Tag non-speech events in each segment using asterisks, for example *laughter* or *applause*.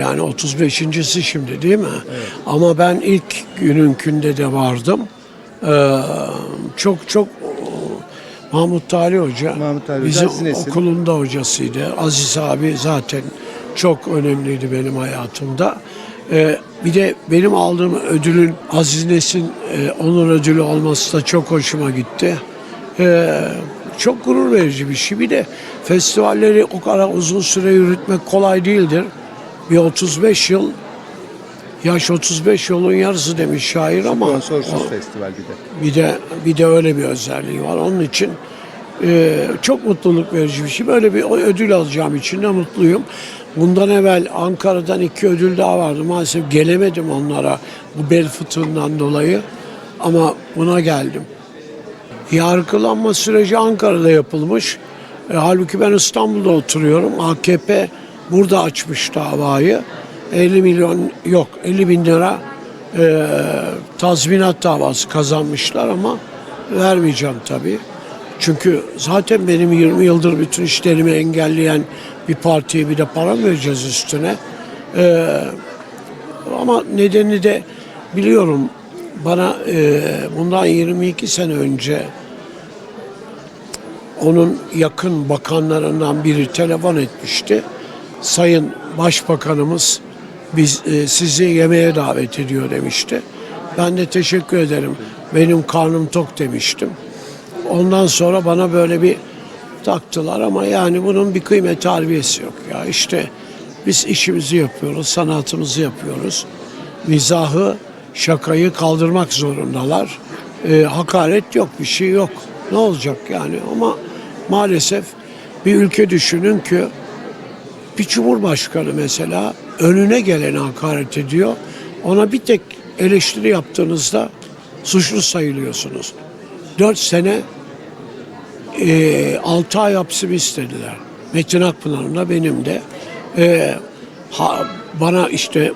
Yani 35.si şimdi değil mi? Ama ben ilk gününkünde de vardım. Ee, çok çok Mahmut Tali Hoca Mahmut Ali Hoca, bizim nesil? okulunda hocasıydı. Aziz abi zaten çok önemliydi benim hayatımda. Ee, bir de benim aldığım ödülün Aziz Nesin e, onur ödülü olması da çok hoşuma gitti. Ee, çok gurur verici bir şey. Bir de festivalleri o kadar uzun süre yürütmek kolay değildir. Bir 35 yıl, yaş 35 yolun yarısı demiş şair ama Sponsorsuz festival bir de. bir de bir de öyle bir özelliği var. Onun için e, çok mutluluk verici bir şey. Böyle bir ödül alacağım için de mutluyum. Bundan evvel Ankara'dan iki ödül daha vardı. Maalesef gelemedim onlara bu bel fıtığından dolayı. Ama buna geldim. Yargılanma süreci Ankara'da yapılmış. E, halbuki ben İstanbul'da oturuyorum. AKP burada açmış davayı. 50 milyon yok 50 bin lira e, tazminat davası kazanmışlar ama vermeyeceğim tabii. Çünkü zaten benim 20 yıldır bütün işlerimi engelleyen bir partiye bir de para vereceğiz üstüne? E, ama nedeni de biliyorum bana e, bundan 22 sene önce onun yakın bakanlarından biri telefon etmişti. Sayın Başbakanımız biz e, sizi yemeğe davet ediyor demişti. Ben de teşekkür ederim. Benim karnım tok demiştim. Ondan sonra bana böyle bir taktılar ama yani bunun bir kıymet harbiyesi yok ya. İşte biz işimizi yapıyoruz, sanatımızı yapıyoruz. Mizahı, şakayı kaldırmak zorundalar. E, hakaret yok, bir şey yok. Ne olacak yani? Ama maalesef bir ülke düşünün ki bir cumhurbaşkanı mesela önüne gelene hakaret ediyor. Ona bir tek eleştiri yaptığınızda suçlu sayılıyorsunuz. Dört sene e, altı ay hapsimi istediler. Metin Akpınar'ın da benim de. E, ha- bana işte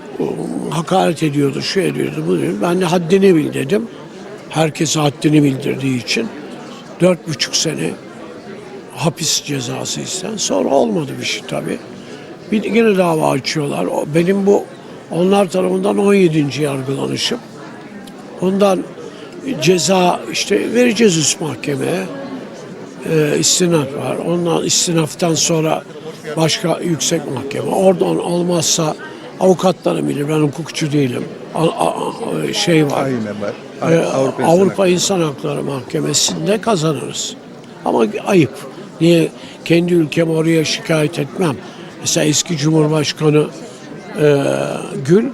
hakaret ediyordu, şu ediyordu, bu ediyordu. Ben de haddini bil dedim. Herkese haddini bildirdiği için. Dört buçuk sene hapis cezası isten. Sonra olmadı bir şey tabii. Bir yine dava açıyorlar. Benim bu onlar tarafından 17. yargılanışım. Ondan ceza işte vereceğiz üst mahkemeye. Ee, istinaf var. Ondan istinaftan sonra başka yüksek mahkeme. Oradan olmazsa avukatları bilir. Ben hukukçu değilim. A- a- a- şey var. AİM var. Ee, Avrupa, İnsan Avrupa. İnsan Hakları Mahkemesi'nde kazanırız. Ama ayıp. Niye kendi ülkemi oraya şikayet etmem? Mesela eski Cumhurbaşkanı e, Gül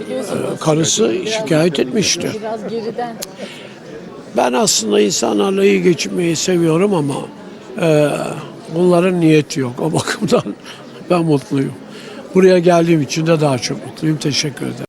biliyorsun. karısı şikayet etmişti. Ben aslında insanlarla iyi geçinmeyi seviyorum ama e, bunların niyeti yok. O bakımdan *laughs* ben mutluyum. Buraya geldiğim için de daha çok mutluyum. Teşekkür ederim.